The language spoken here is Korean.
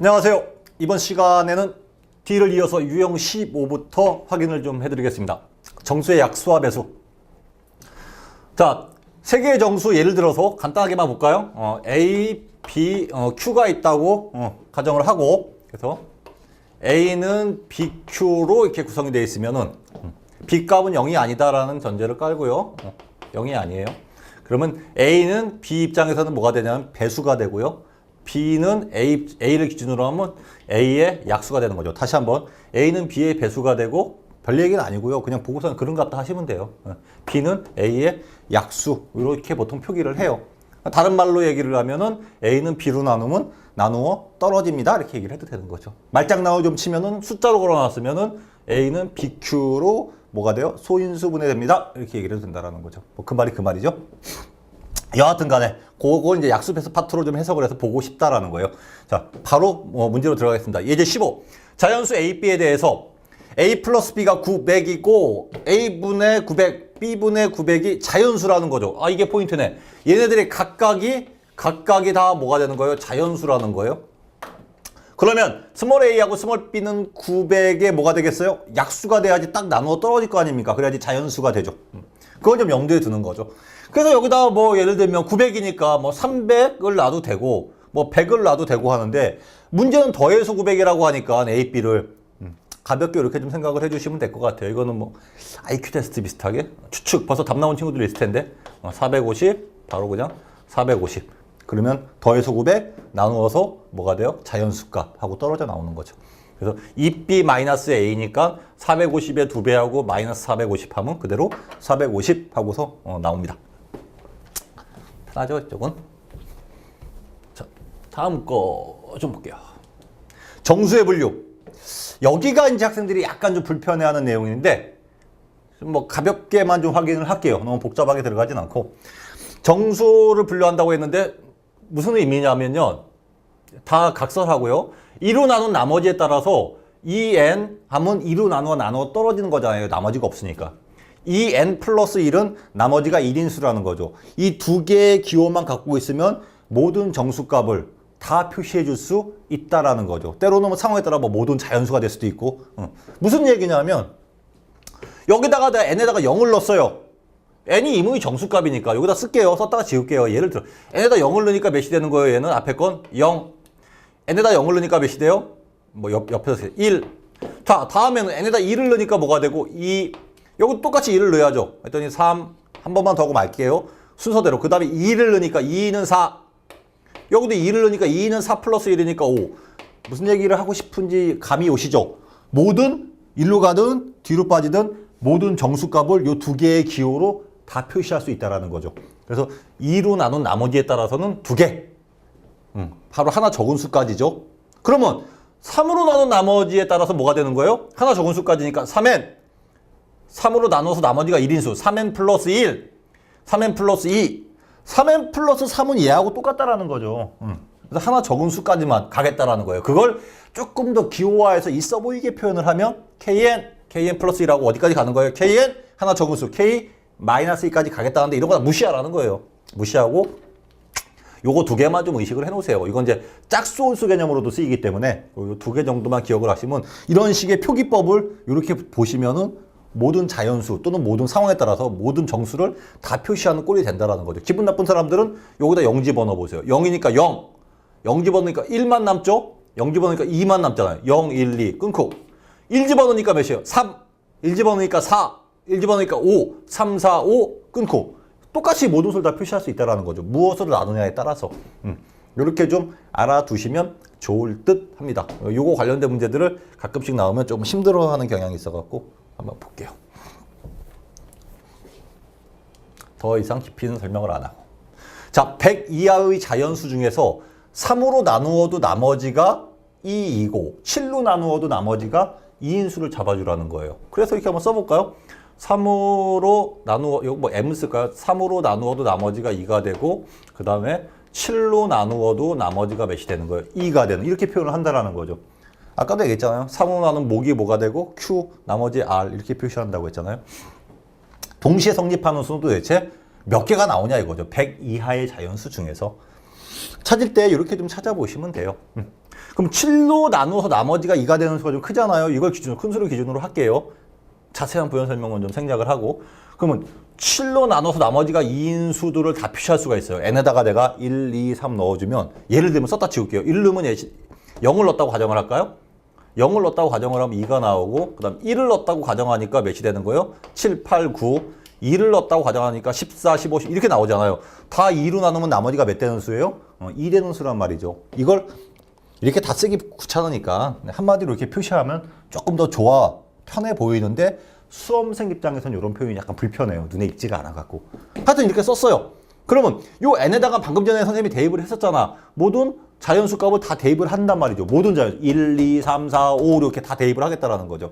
안녕하세요. 이번 시간에는 D를 이어서 유형 15부터 확인을 좀 해드리겠습니다. 정수의 약수와 배수. 자, 세 개의 정수 예를 들어서 간단하게만 볼까요? 어, A, B, 어, Q가 있다고 어, 가정을 하고 그래서 A는 BQ로 이렇게 구성이 되어 있으면은 음, B 값은 0이 아니다라는 전제를 깔고요. 어, 0이 아니에요. 그러면 A는 B 입장에서는 뭐가 되냐면 배수가 되고요. B는 A, A를 기준으로 하면 A의 약수가 되는 거죠. 다시 한번 A는 B의 배수가 되고 별 얘기는 아니고요. 그냥 보고서는 그런 것 같다 하시면 돼요. 어, B는 A의 약수 이렇게 보통 표기를 해요. 다른 말로 얘기를 하면은 A는 B로 나누면 나누어 떨어집니다. 이렇게 얘기를 해도 되는 거죠. 말장난을 좀 치면은 숫자로 걸어놨으면은 A는 BQ로 뭐가 돼요? 소인수분해 됩니다. 이렇게 얘기를 해도 된다라는 거죠. 뭐 그 말이 그 말이죠. 여하튼 간에 그거 이제 약수배수 파트로 좀 해석을 해서 보고 싶다라는 거예요. 자, 바로 뭐 문제로 들어가겠습니다. 예제 15. 자연수 A, B에 대해서 A 플러스 B가 900이고 A분의 900, B분의 900이 자연수라는 거죠. 아, 이게 포인트네. 얘네들이 각각이 각각이 다 뭐가 되는 거예요? 자연수라는 거예요. 그러면 스몰 a하고 스몰 b는 900에 뭐가 되겠어요? 약수가 돼야지 딱 나누어 떨어질 거 아닙니까? 그래야지 자연수가 되죠. 음. 그건 좀 염두에 두는 거죠. 그래서 여기다 뭐 예를 들면 900이니까 뭐 300을 놔도 되고 뭐 100을 놔도 되고 하는데 문제는 더해서 900이라고 하니까 a, b를 음, 가볍게 이렇게 좀 생각을 해주시면 될 것 같아요. 이거는 뭐 IQ 테스트 비슷하게 추측 벌써 답 나온 친구들이 있을 텐데 어, 450 바로 그냥 450 그러면 더해서 900 나누어서 뭐가 돼요? 자연수값 하고 떨어져 나오는 거죠. 그래서 2b 마이너스 a니까 450의 2배하고 마이너스 450 하면 그대로 450 하고서 어, 나옵니다. 편하죠, 이쪽은? 자, 다음 거 좀 볼게요. 정수의 분류. 여기가 이제 학생들이 약간 좀 불편해하는 내용인데 좀 뭐 가볍게만 좀 확인을 할게요. 너무 복잡하게 들어가진 않고 정수를 분류한다고 했는데 무슨 의미냐면요. 다 각설하고요. 2로 나눈 나머지에 따라서 2n 하면 2로 나누어 나누어 떨어지는 거잖아요. 나머지가 없으니까. 2n 플러스 1은 나머지가 1인수라는 거죠. 이 두 개의 기호만 갖고 있으면 모든 정수값을 다 표시해 줄 수 있다라는 거죠. 때로는 뭐 상황에 따라 뭐 모든 자연수가 될 수도 있고. 어. 무슨 얘기냐면 여기다가 내가 n에다가 0을 넣었어요. n이 이문이 정수값이니까 여기다 쓸게요. 썼다가 지울게요. 예를 들어 n에다 0을 넣으니까 몇이 되는 거예요? 얘는 앞에 건 0. n에다 0을 넣으니까 몇이 돼요? 뭐 옆, 옆에서 1. 자 다음에는 n에다 2를 넣으니까 뭐가 되고 2. 여기 똑같이 2를 넣어야죠. 했더니 3. 한 번만 더 하고 말게요. 순서대로. 그 다음에 2를 넣으니까 2는 4. 여기도 2를 넣으니까 2는 4 플러스 1이니까 5. 무슨 얘기를 하고 싶은지 감이 오시죠? 모든 일로 가든 뒤로 빠지든 모든 정수값을 이두 개의 기호로 다 표시할 수 있다는 거죠. 그래서 2로 나눈 나머지에 따라서는 두 개. 음, 바로 하나 적은 수까지죠. 그러면 3으로 나눈 나머지에 따라서 뭐가 되는 거예요? 하나 적은 수까지니까 3n. 3으로 나눠서 나머지가 1인수. 3n 플러스 1. 3n 플러스 2. 3n 플러스 3은 얘하고 똑같다라는 거죠. 음. 그래서 하나 적은 수까지만 가겠다라는 거예요. 그걸 조금 더 기호화해서 있어 보이게 표현을 하면 kn, kn 플러스 1하고 어디까지 가는 거예요? kn 하나 적은 수, k 마이너스 2까지 가겠다는데 이런 거 다 무시하라는 거예요. 무시하고 요거 두 개만 좀 의식을 해놓으세요. 이건 이제 짝수홀수 개념으로도 쓰이기 때문에 두개 정도만 기억을 하시면 이런 식의 표기법을 이렇게 보시면은 모든 자연수 또는 모든 상황에 따라서 모든 정수를 다 표시하는 꼴이 된다라는 거죠. 기분 나쁜 사람들은 여기다 0 집어넣어 보세요. 0이니까 0. 0 집어넣으니까 1만 남죠? 0 집어넣으니까 2만 남잖아요. 0, 1, 2 끊고 1 집어넣으니까 몇이에요? 3. 1 집어넣으니까 4. 1 집어넣으니까 5. 3, 4, 5 끊고 똑같이 모든 수를 다 표시할 수 있다는 거죠. 무엇을 나누냐에 따라서. 음. 이렇게 좀 알아두시면 좋을 듯 합니다. 요거 관련된 문제들을 가끔씩 나오면 좀 힘들어하는 경향이 있어갖고 한번 볼게요. 더 이상 깊이는 설명을 안 하고. 자, 100 이하의 자연수 중에서 3으로 나누어도 나머지가 2이고 7로 나누어도 나머지가 2인수를 잡아주라는 거예요. 그래서 이렇게 한번 써볼까요? 3으로 나누어, 이거 뭐 M 쓸까요? 3으로 나누어도 나머지가 2가 되고, 그 다음에 7로 나누어도 나머지가 몇이 되는 거예요? 2가 되는. 이렇게 표현을 한다라는 거죠. 아까도 얘기했잖아요. 3으로 나누면 목이 뭐가 되고, Q, 나머지 R 이렇게 표시한다고 했잖아요. 동시에 성립하는 수는 도대체 몇 개가 나오냐 이거죠. 100 이하의 자연수 중에서. 찾을 때 이렇게 좀 찾아보시면 돼요. 음. 그럼 그럼 7로 나누어서 나머지가 2가 되는 수가 좀 크잖아요. 이걸 기준으로, 큰 수를 기준으로 할게요. 자세한 부연 설명은 좀 생략을 하고. 그러면 7로 나눠서 나머지가 2인 수들을 다 표시할 수가 있어요. n에다가 내가 1, 2, 3 넣어주면 예를 들면 썼다 치울게요. 1 넣으면 예, 0을 넣었다고 가정을 할까요? 0을 넣었다고 가정을 하면 2가 나오고 그 다음 1을 넣었다고 가정하니까 몇이 되는 거예요? 7, 8, 9 2를 넣었다고 가정하니까 14, 15, 10 이렇게 나오잖아요. 다 2로 나누면 나머지가 몇 되는 수예요? 어, 2 되는 수란 말이죠. 이걸 이렇게 다 쓰기 귀찮으니까 한마디로 이렇게 표시하면 조금 더 좋아 편해 보이는데 수험생 입장에서는 이런 표현이 약간 불편해요 눈에 익지가 않아 갖고 하여튼 이렇게 썼어요 그러면 요 n에다가 방금 전에 선생님이 대입을 했었잖아 모든 자연수 값을 다 대입을 한단 말이죠 모든 자연수 1, 2, 3, 4, 5 이렇게 다 대입을 하겠다라는 거죠